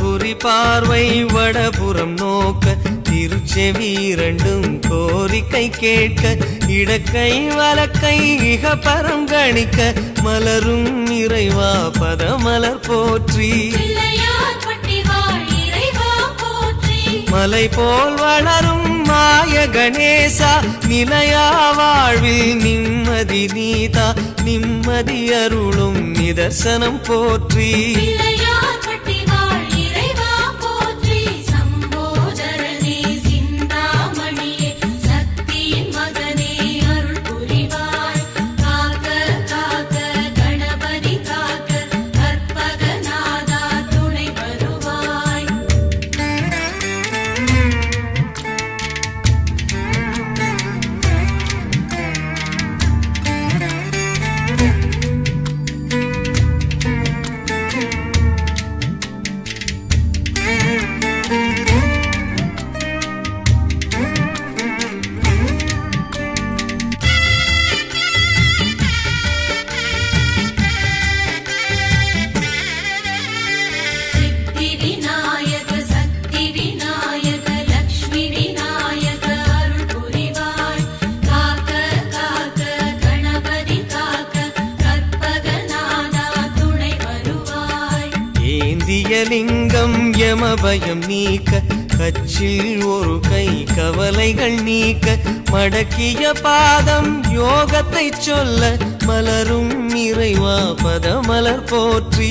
வலம்புரி பார்வை வடபுறம் நோக்க திருச்செவி இரண்டும் கோரிக்கை கேட்க இடக்கை வலக்கை இக பரம் கணிக்க மலரும் இறைவா பதமலர் போற்றி. மலை போல் வளரும் மாய கணேசா நிலையா வாழ்வில் நிம்மதி நீதா நிம்மதி அருளும் நிதர்சனம் போற்றி. லிங்கம் யமபயம் நீக்க கச்சில் ஒரு கை கவலைகள் நீக்க மடக்கிய பாதம் யோகத்தை சொல்ல மலரும் இறைவா பதமலர் போற்றி.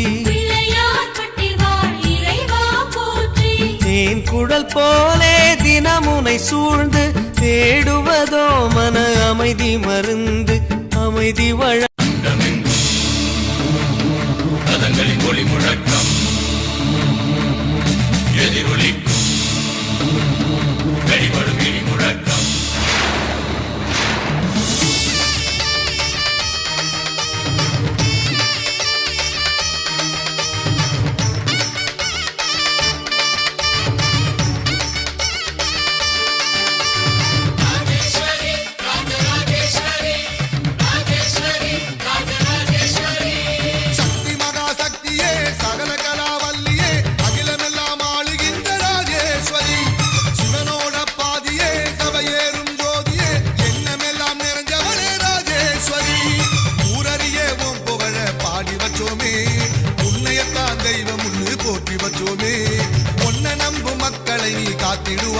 தேன் குடல் போலே தினமுனை சூழ்ந்து தேடுவதோ மன அமைதி மருந்து அமைதி வழ ஒளி முழக்கம். Liruli.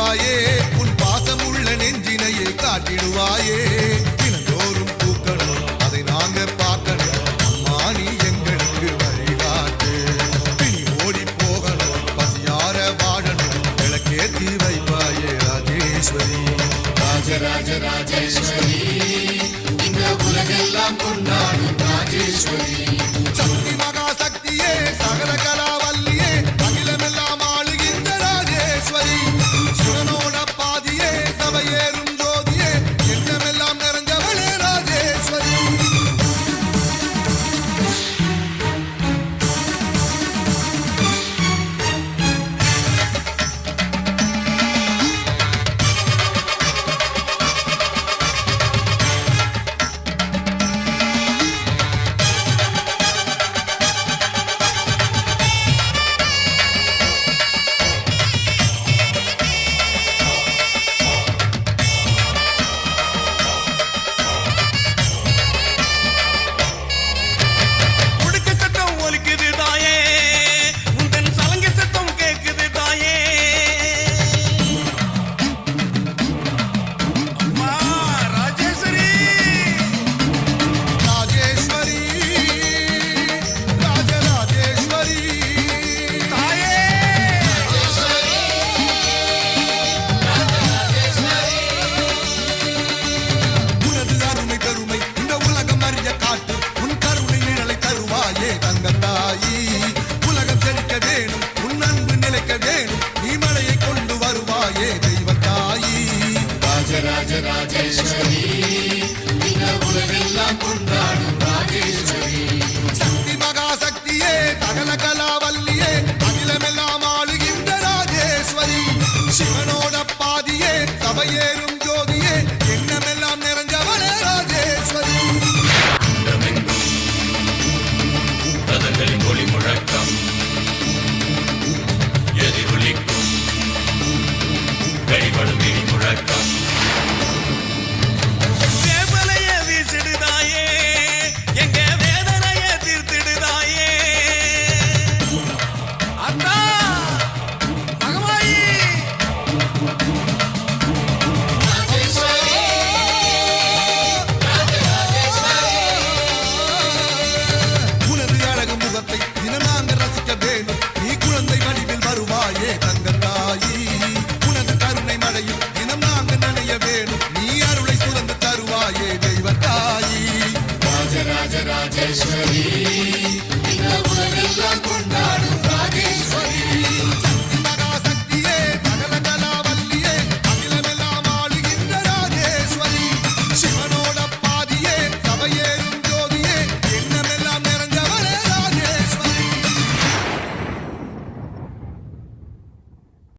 காட்டிடுவாயே உன் பாசமுள்ள நெஞ்சினையே காட்டிடுவாயே. தினந்தோறும் பூக்கணும் அதை நாங்க பார்க்கணும். அம்மா நீ எங்களுக்கு வழிகாட்டு. பிணி ஓடி போகணும் பசியார வாழணும். விளக்கேத்தி வைப்பாயே ராஜேஸ்வரி. ராஜராஜ ராஜேஸ்வரி. con